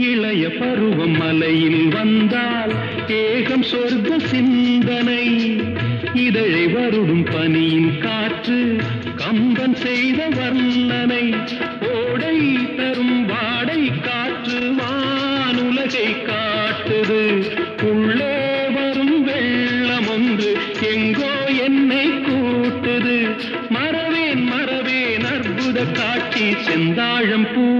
இளைய பருவம் மலையில் வந்தால் ஏகம் சொர்க்க சிந்தனை. இதழை வருடும் பனியின் காற்று கம்பன் செய்த வர்ணனை. ஓடை தரும் வாடை காற்று வானுலகை காட்டுது. உள்ளே வரும் வெள்ளம் ஒன்று எங்கோ என்னை கூட்டுது. மறவேன் மறவேன் அற்புத காட்சி செந்தாழம் பூ